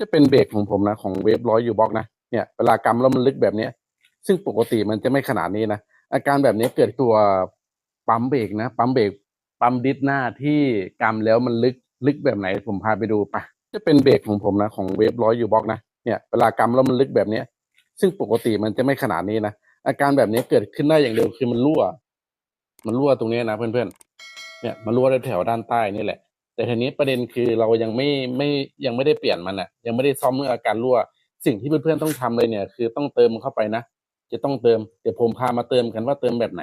จะเป็นเบรกของผมนะ ของเวฟร้อยยูบ็อกนะเนี่ยเวลากำแล้วมันลึกแบบเนี้ย ซึ่งปกติมันจะไม่ขนาดนี้นะ อาการแบบนี้เกิดตัวปั๊มเบรกนะ ปั๊มเบรกปั๊มดิสหน้าที่กำแล้วมันลึกลึกแบบไหนผมพาไปดูปะจะเป็นเบรกของผมนะของเวฟร้อยยูบ็อกนะเนี่ยเวลากำแล้วมันลึกแบบเนี้ย ซึ่งปกติมันจะไม่ขนาดนี้นะอาการแบบนี้เกิดขึ้นได้อย่างเดียวคือมันรั่ว มันรั่วตรงนี้นะเพื่อนๆเนี่ยมันรั่วแถวด้านใต้นี่แหละ แต่ทีนี้ประเด็นคือเรายังไม่ไม่ยังไม่ได้เปลี่ยนมันอะยังไม่ได้ซ่อมเมื่ออาการรั่ว สิ่งที่เพื่อนๆต้องทำเลยเนี่ย คือต้องเติมเข้าไปนะจะต้องเติมเดี๋ยวผมพามาเติมกันว่าเติมแบบไหน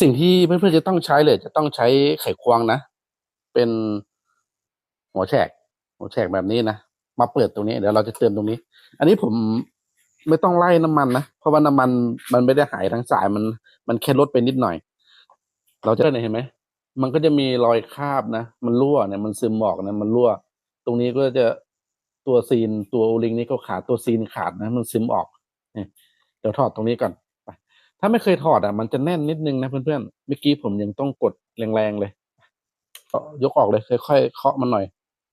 สิ่งที่เพื่อนๆจะต้องใช้เลย จะต้องใช้ไขควงนะเป็นหัวแฉกหัวแฉกแบบนี้นะมาเปิดตรงนี้เดี๋ยวเราจะเติมตรงนี้ อันนี้ผมไม่ต้องไล่น้ำมันนะเพราะว่าน้ำมันมันไม่ได้หายทั้งสายมัน มันแค่ลดไปนิดหน่อย เราจะได้เห็นไหม มันก็จะมีรอยคาบนะ มันรั่วเนี่ยมันซึมออกนะมันรั่ว ตรงนี้ก็จะตัวซีนตัวโอลิงนี่ก็ขาดตัวซีนขาดนะ มันซึมออกเดี๋ยวถอดตรงนี้ก่อนถ้าไม่เคยถอดอะมันจะแน่นนิดนึงนะเพื่อนๆเมื่อกี้ผมยังต้องกดแรงๆเลยยกออกเลยค่อยๆเคาะมันหน่อย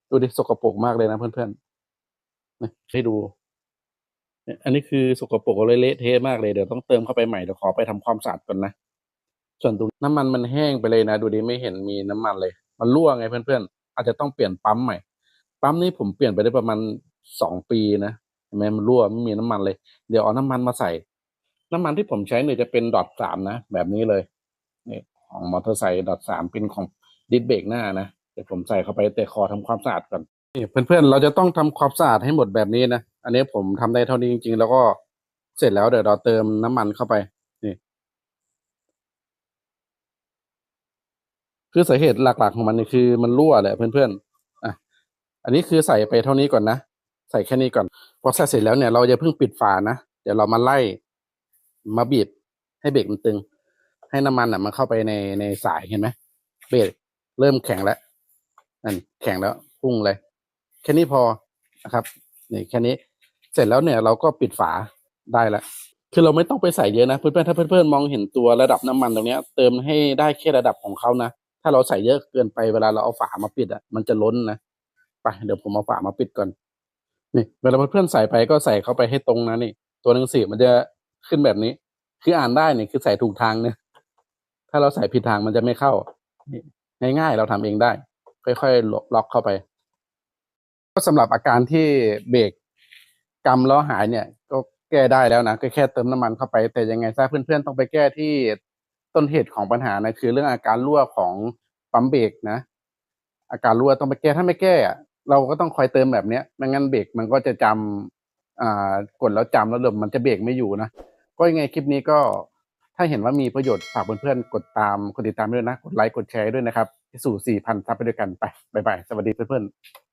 ดูดิสกปรกมากเลยนะเพื่อนๆให้ดู อันนี้คือสกปรกเลยเละเทะมากเลยเดี๋ยวต้องเติมเข้าไปใหม่เดี๋ยวขอไปทำความสะอาดก่อนนะ ส่วนตรงน้ำมันมันแห้งไปเลยนะ ดูดิไม่เห็นมีน้ำมันเลย มันรั่วไงเพื่อนๆ อาจจะต้องเปลี่ยนปั๊มใหม่ ปั๊มนี้ผมเปลี่ยนไปได้ประมาณสองปีนะเห็นไหมมันรั่วไม่มีน้ำมันเลย เดี๋ยวเอาน้ำมันมาใส่ น้ำมันที่ผมใช้เนี่ยจะเป็นดอทสามนะ แบบนี้เลยนี่ของมอเตอร์ไซค์ดอทสามเป็นของดิสเบรกหน้านะเดี๋ยวผมใส่เข้าไปแต่ขอทำความสะอาดก่อนนี่เพื่อนๆ เราจะต้องทำความสะอาดให้หมดแบบนี้นะ อันนี้ผมทำได้เท่านี้จริง ๆ แล้วก็เสร็จแล้วเดี๋ยวเราเติมน้ำมันเข้าไปนี่ คือสาเหตุหลักๆของมันนี่คือมันรั่วแหละเพื่อนๆอะอันนี้คือใส่ไปเท่านี้ก่อนนะ ใส่แค่นี้ก่อน พอใส่เสร็จแล้วเนี่ยเราจะเพิ่งปิดฝานะ เดี๋ยวเรามาไล่ มาบีบให้เบรกมันตึง ให้น้ำมันอะมันเข้าไปในในสายเห็นไหมเบรกเริ่มแข็งแล้วนั่นแข็งแล้วพุ่งเลย แค่นี้พอนะครับนี่แค่นี้เสร็จแล้วเนี่ยเราก็ปิดฝาได้แล้วคือเราไม่ต้องไปใส่เยอะนะเพื่อนๆถ้าเพื่อนๆมองเห็นตัวระดับน้ำมันตรงเนี้ยเติมให้ได้แค่ระดับของเขานะ ถ้าเราใส่เยอะเกินไปเวลาเราเอาฝามาปิดอะมันจะล้นนะไปเดี๋ยวผมเอาฝามาปิดก่อนนี่เวลาเพื่อนใส่ไปก็ใส่เข้าไปให้ตรงนะนี่ ตัวหนังสือมันจะขึ้นแบบนี้ คืออ่านได้เนี่ยคือใส่ถูกทางเนี่ยถ้าเราใส่ผิดทางมันจะไม่เข้านี่ง่ายๆเราทำเองได้ ค่อยๆล็อกเข้าไป ก็สำหรับอาการที่เบรกกำล้วหายเนี่ย ก็แก้ได้แล้วนะก็แค่เติมน้ำมันเข้าไป แต่ยังไงซะเพื่อนๆต้องไปแก้ที่ ต้นเหตุของปัญหานะคือเรื่องอาการรั่วของปั๊มเบรกนะ อาการรั่วต้องไปแก้ถ้าไม่แก้เราก็ต้องคอยเติมแบบเนี้ยไม่งั้นเบรกมันก็จะจำอ่ากดแล้วจำแล้วเดี๋ยวมันจะเบรกไม่อยู่นะก็ยังไงคลิปนี้ก็ถ้าเห็นว่ามีประโยชน์ฝากเพื่อนๆกดตามกดติดตามด้วยนะ กดไลค์กดแชร์ด้วยนะครับ สู่ 4,000ซับไปด้วยกันไปบ๊ายบายสวัสดีเพื่อนๆ